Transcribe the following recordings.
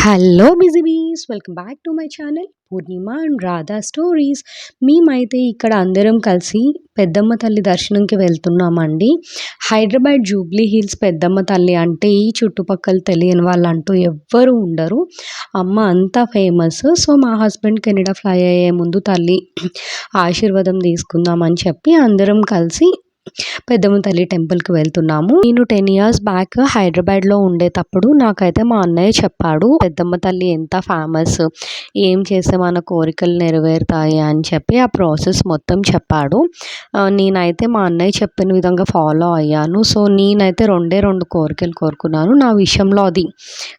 Hello busy bees welcome back to my channel Purnima and Radha stories మేమైతే ఇక్కడ అందరం కలిసి పెద్దమ్మ తల్లి దర్శనంకి వెళ్తున్నామండి. హైదరాబాద్ జూబ్లీ హిల్స్ పెద్దమ్మ తల్లి అంటే ఈ చుట్టుపక్కల తెలియని వాళ్ళు అంటూ ఎవ్వరూ ఉండరు. అమ్మ అంతా ఫేమస్ సో మా హస్బెండ్ కెనడా ఫ్లై అయ్యే ముందు తల్లి ఆశీర్వాదం తీసుకుందామని చెప్పి అందరం కలిసి పెద్దమ్మ తల్లి టెంపుల్కి వెళ్తున్నాము. నేను టెన్ ఇయర్స్ బ్యాక్ హైదరాబాద్లో ఉండేటప్పుడు నాకైతే మా అన్నయ్య చెప్పాడు పెద్దమ్మ తల్లి ఎంత ఫేమస్ ఏం చేస్తే మన కోరికలు నెరవేరుతాయి? అని చెప్పి ఆ ప్రాసెస్ మొత్తం చెప్పాడు. నేనైతే మా అన్నయ్య చెప్పిన విధంగా ఫాలో అయ్యాను. సో నేనైతే రెండే రెండు కోరికలు కోరుకున్నాను. నా విషయంలో అది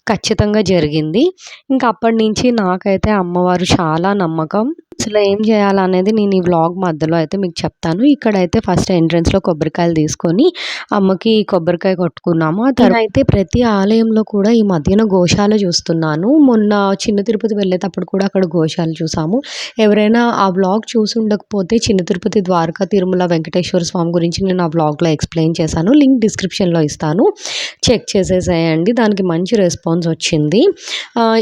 ఖచ్చితంగా జరిగింది. ఇంకా అప్పటి నుంచి నాకైతే అమ్మవారు చాలా నమ్మకం. అసలు ఏం చేయాలనేది నేను ఈ వ్లాగ్ మధ్యలో అయితే మీకు చెప్తాను. ఇక్కడైతే ఫస్ట్ ఎంట్రన్స్లో కొబ్బరికాయలు తీసుకొని అమ్మకి కొబ్బరికాయ కొట్టుకున్నాము. అయితే ప్రతి ఆలయంలో కూడా ఈ మధ్యన గోశాల చూస్తున్నాను. మొన్న చిన్న తిరుపతి వెళ్ళేటప్పుడు కూడా అక్కడ గోశాల చూసాము. ఎవరైనా ఆ వ్లాగ్ చూసి ఉండకపోతే చిన్న తిరుపతి ద్వారకా తిరుమల వెంకటేశ్వర స్వామి గురించి నేను ఆ వ్లాగ్లో ఎక్స్ప్లెయిన్ చేశాను. లింక్ డిస్క్రిప్షన్లో ఇస్తాను. చెక్ చేసేసేయండి. దానికి మంచి రెస్పాన్స్ వచ్చింది.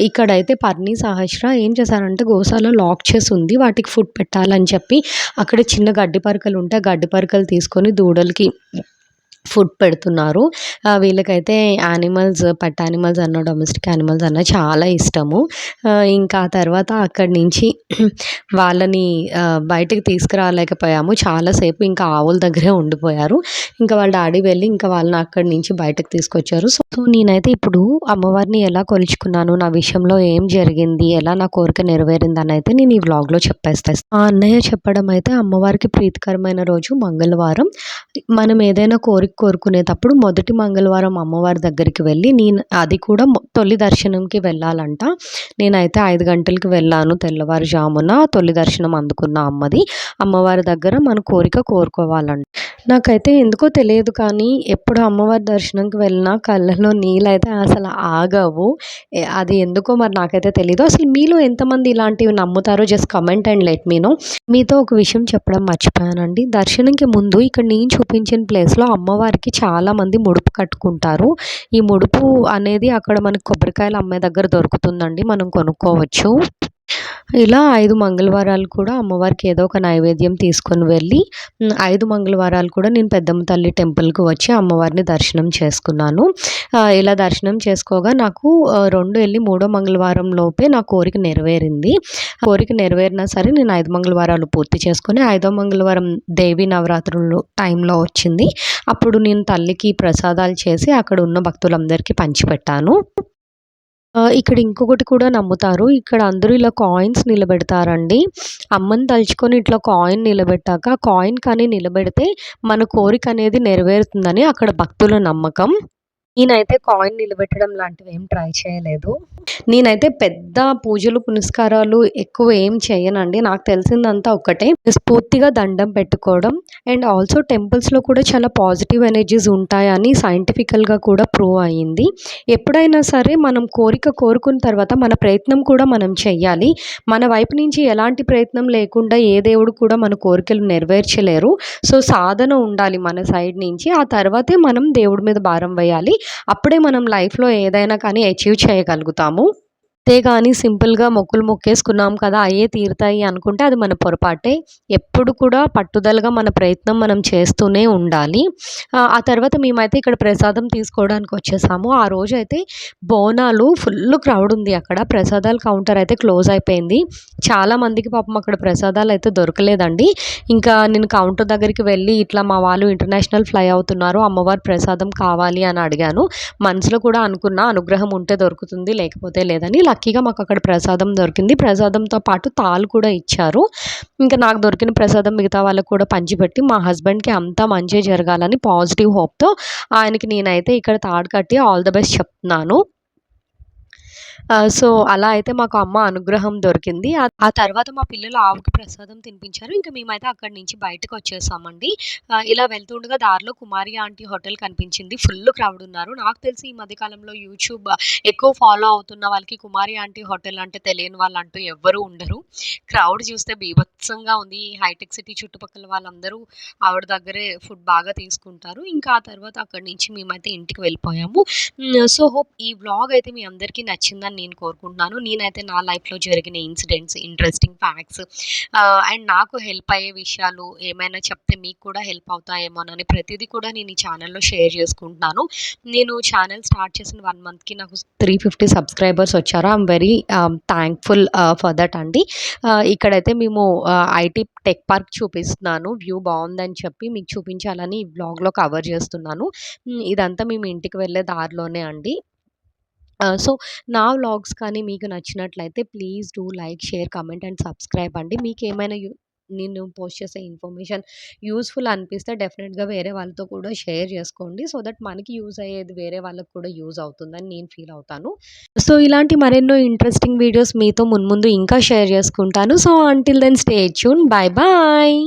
ఇక్కడైతే పర్ణి సహస్ర ఏం చేశారంటే గోశాల లాక్ చేసి ఉంది. ఉంది వాటికి ఫుడ్ పెట్టాలని చెప్పి అక్కడ చిన్న గడ్డి పరకలు ఉంటే గడ్డి పరకలు తీసుకొని దూడలకి ఫుడ్ పెడుతున్నారు. వీళ్ళకైతే యానిమల్స్ పట్ యానిమల్స్ అన్న డొమెస్టిక్ యానిమల్స్ అన్న చాలా ఇష్టము. ఇంకా తర్వాత అక్కడి నుంచి వాళ్ళని బయటకు తీసుకురాలేకపోయాము. చాలాసేపు ఇంకా ఆవుల దగ్గరే ఉండిపోయారు. ఇంకా వాళ్ళ డాడీ వెళ్ళి ఇంకా వాళ్ళని అక్కడి నుంచి బయటకు తీసుకొచ్చారు. సో నేనైతే ఇప్పుడు అమ్మవారిని ఎలా కొలుచుకున్నాను నా విషయంలో ఏం జరిగింది ఎలా నా కోరిక నెరవేరింది అని అయితే నేను ఈ వ్లాగ్లో చెప్పేస్తాను ఆ అన్నయ్య చెప్పడం అయితే అమ్మవారికి ప్రీతికరమైన రోజు మంగళవారం. మనం ఏదైనా కోరిక కోరుకునేటప్పుడు మొదటి మంగళవారం అమ్మవారి దగ్గరికి వెళ్ళి నేను అది కూడా తొలి దర్శనంకి వెళ్ళాలంట. నేనైతే ఐదు గంటలకి వెళ్ళాను తెల్లవారుజామున. తొలి దర్శనం అందుకున్న అమ్మది. అమ్మవారి దగ్గర మన కోరిక కోరుకోవాలంట. నాకైతే ఎందుకో తెలియదు కానీ ఎప్పుడు అమ్మవారి దర్శనంకి వెళ్ళినా కళ్ళలో నీళ్ళైతే అసలు ఆగవు. అది ఎందుకో మరి నాకైతే తెలియదు అసలు మీలో ఎంతమంది ఇలాంటివి నమ్ముతారో జస్ట్ కమెంట్ అండ్ లెట్ మీను మీతో ఒక విషయం చెప్పడం మర్చిపోయానండి. దర్శనంకి ముందు ఇక్కడ నేను చూపించిన ప్లేస్లో అమ్మవారికి చాలామంది ముడుపు కట్టుకుంటారు. ఈ ముడుపు అనేది అక్కడ మనకి కొబ్బరికాయలు అమ్మే దగ్గర దొరుకుతుందండి. మనం కొనుక్కోవచ్చు. ఇలా ఐదు మంగళవారాలు కూడా అమ్మవారికి ఏదో ఒక నైవేద్యం తీసుకొని వెళ్ళి ఐదు మంగళవారాలు కూడా నేను పెద్దమ్మ తల్లి టెంపుల్కి వచ్చి అమ్మవారిని దర్శనం చేసుకున్నాను. ఇలా దర్శనం చేసుకోగా నాకు రెండు వెళ్ళి మూడో మంగళవారం లోపే నా కోరిక నెరవేరింది. కోరిక నెరవేరినా సరే నేను ఐదు మంగళవారాలు పూర్తి చేసుకొని ఐదో మంగళవారం దేవి నవరాత్రులు టైంలో వచ్చింది. అప్పుడు నేను తల్లికి ప్రసాదాలు చేసి అక్కడ ఉన్న భక్తులందరికీ పంచిపెట్టాను. ఇక్కడ ఇంకొకటి కూడా నమ్ముతారు. ఇక్కడ అందరూ ఇలా కాయిన్స్ నిలబెడతారండి. అమ్మని తలుచుకొని ఇట్లా కాయిన్ నిలబెట్టాక కాయిన్ కానీ నిలబెడితే మన కోరిక అనేది నెరవేరుతుందని అక్కడ భక్తుల నమ్మకం. నేనైతే కాయిన్ నిలబెట్టడం లాంటివి ఏం ట్రై చేయలేదు. నేనైతే పెద్ద పూజలు పునస్కారాలు ఎక్కువ ఏం చేయనండి. నాకు తెలిసిందంతా ఒకటే స్ఫూర్తిగా దండం పెట్టుకోవడం అండ్ ఆల్సో టెంపుల్స్లో కూడా చాలా పాజిటివ్ ఎనర్జీస్ ఉంటాయని సైంటిఫికల్గా కూడా ప్రూవ్ అయ్యింది ఎప్పుడైనా సరే మనం కోరిక కోరుకున్న తర్వాత మన ప్రయత్నం కూడా మనం చెయ్యాలి. మన వైపు నుంచి ఎలాంటి ప్రయత్నం లేకుండా ఏ దేవుడు కూడా మన కోరికలు నెరవేర్చలేరు. సో సాధన ఉండాలి మన సైడ్ నుంచి. ఆ తర్వాతే మనం దేవుడి మీద భారం వేయాలి. అప్పుడే మనం లైఫ్లో ఏదైనా కానీ అచీవ్ చేయగలుగుతాము. అంతేగాని సింపుల్గా మొక్కులు మొక్కేసుకున్నాం కదా అయ్యే తీరుతాయి అనుకుంటే అది మన పొరపాటే. ఎప్పుడు కూడా పట్టుదలగా మన ప్రయత్నం మనం చేస్తూనే ఉండాలి. ఆ తర్వాత మేమైతే ఇక్కడ ప్రసాదం తీసుకోవడానికి వచ్చేసాము. ఆ రోజు అయితే బోనాలు ఫుల్ క్రౌడ్ ఉంది అక్కడ. ప్రసాదాల కౌంటర్ అయితే క్లోజ్ అయిపోయింది. చాలా మందికి పాపం అక్కడ ప్రసాదాలు అయితే దొరకలేదండి. ఇంకా నేను కౌంటర్ దగ్గరికి వెళ్ళి ఇట్లా మా వాళ్ళు ఇంటర్నేషనల్ ఫ్లై అవుతున్నారు అమ్మవారి ప్రసాదం కావాలి అని అడిగాను. మనసులో కూడా అనుకున్నా అనుగ్రహం ఉంటే దొరుకుతుంది లేకపోతే లేదని. లక్కీగా మాకు అక్కడ ప్రసాదం దొరికింది. ప్రసాదంతో పాటు తాలు కూడా ఇచ్చారు. ఇంకా నాకు దొరికిన ప్రసాదం మిగతా వాళ్ళకు కూడా పంచిపెట్టి మా హస్బెండ్కి అంతా మంచి జరగాలని పాజిటివ్ హోప్తో ఆయనకి నేనైతే ఇక్కడ తాడు కట్టి ఆల్ ద బెస్ట్ చెప్తున్నాను. సో అలా అయితే మాకు అమ్మ అనుగ్రహం దొరికింది. ఆ తర్వాత మా పిల్లలు ఆవుకి ప్రసాదం తినిపించారు. ఇంకా మేమైతే అక్కడి నుంచి బయటకు వచ్చేసామండి. ఇలా వెళ్తుండగా దారిలో కుమారి ఆంటీ హోటల్ కనిపించింది. ఫుల్ క్రౌడ్ ఉన్నారు. నాకు తెలిసి ఈ మధ్యకాలంలో యూట్యూబ్ ఎక్కువ ఫాలో అవుతున్న వాళ్ళకి కుమారి ఆంటీ హోటల్ అంటే తెలియని వాళ్ళు అంటూ ఎవ్వరూ ఉండరు. క్రౌడ్ చూస్తే బీభత్సంగా ఉంది. హైటెక్ సిటీ చుట్టుపక్కల వాళ్ళందరూ ఆవిడ దగ్గరే ఫుడ్ బాగా తీసుకుంటారు. ఇంకా ఆ తర్వాత అక్కడి నుంచి మేమైతే ఇంటికి వెళ్ళిపోయాము. సో హోప్ ఈ వ్లాగ్ అయితే మీ అందరికీ నచ్చిందని అని నేను కోరుకుంటున్నాను. నేనైతే నా లైఫ్‌లో జరిగిన ఇన్సిడెంట్స్, ఇంట్రెస్టింగ్ ఫ్యాక్ట్స్ అండ్ నాకు హెల్ప్ అయ్యే విషయాలు ఏమైనా చెప్తే మీకు కూడా హెల్ప్ అవుతాయేమోనని ప్రతిదీ కూడా నేను ఈ ఛానల్‌లో షేర్ చేసుకుంటున్నాను. నేను ఛానల్ స్టార్ట్ చేసిన వన్ మంత్‌కి నాకు 350 సబ్స్క్రైబర్స్ వచ్చారు. I'm very thankful for that అండి. ఇక్కడైతే మేము ఐటీ టెక్ పార్క్ చూపిస్తున్నాను. వ్యూ బాగుందని చెప్పి మీకు చూపించాలని ఈ బ్లాగ్లో కవర్ చేస్తున్నాను. ఇదంతా మేము ఇంటికి వెళ్ళే దారిలోనే అండి. సో నా వ్లాగ్స్ కానీ మీకు నచ్చినట్లయితే please do like, share, comment and subscribe అండి. మీకు ఏమైనా నేను పోస్ట్ చేసే ఇన్ఫర్మేషన్ యూస్ఫుల్ అనిపిస్తే డెఫినెట్గా వేరే వాళ్ళతో కూడా షేర్ చేసుకోండి. సో దట్ మనకి యూజ్ అయ్యేది వేరే వాళ్ళకి కూడా యూజ్ అవుతుందని నేను ఫీల్ అవుతాను. సో ఇలాంటి మరెన్నో ఇంట్రెస్టింగ్ వీడియోస్ మీతో మున్ముందు ఇంకా షేర్ చేసుకుంటాను. సో అంటిల్ దెన్ స్టే చూన్ బై బాయ్.